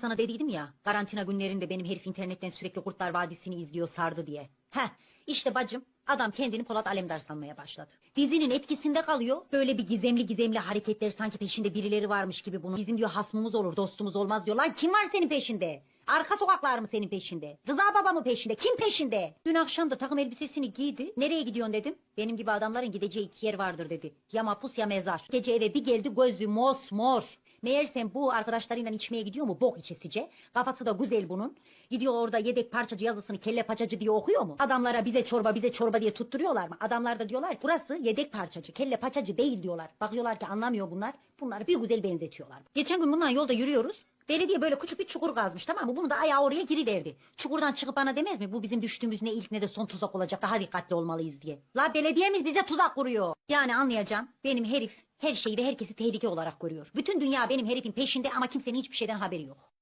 Sana dediydim ya karantina günlerinde benim herif internetten sürekli Kurtlar Vadisi'ni izliyor sardı diye. Heh işte bacım adam kendini Polat Alemdar sanmaya başladı. Dizinin etkisinde kalıyor. Böyle bir gizemli gizemli hareketler sanki peşinde birileri varmış gibi bunun. Bizim diyor hasmımız olur dostumuz olmaz diyor. Lan kim var senin peşinde? Arka sokaklar mı senin peşinde? Rıza baba mı peşinde? Kim peşinde? Dün akşam da takım elbisesini giydi. Nereye gidiyorsun dedim. Benim gibi adamların gideceği iki yer vardır dedi. Ya mapus ya mezar. Gece eve bir geldi gözü mosmor. Meğersem bu arkadaşlarıyla içmeye gidiyor mu bok içesice. Kafası da güzel bunun. Gidiyor orada yedek parçacı yazısını kelle paçacı diye okuyor mu? Adamlara bize çorba bize çorba diye tutturuyorlar mı? Adamlar da diyorlar ki burası yedek parçacı kelle paçacı değil diyorlar. Bakıyorlar ki anlamıyor bunlar. Bunları bir güzel benzetiyorlar. Geçen gün bundan yolda yürüyoruz. Belediye böyle küçük bir çukur kazmış tamam mı? Bunu da ayağı oraya giriverdi. Çukurdan çıkıp bana demez mi? Bu bizim düştüğümüz ne ilk ne de son tuzak olacak. Daha dikkatli olmalıyız diye. La belediyemiz bize tuzak kuruyor. Yani anlayacağım. Benim herif her şeyi ve herkesi tehlike olarak görüyor. Bütün dünya benim herifin peşinde ama kimsenin hiçbir şeyden haberi yok.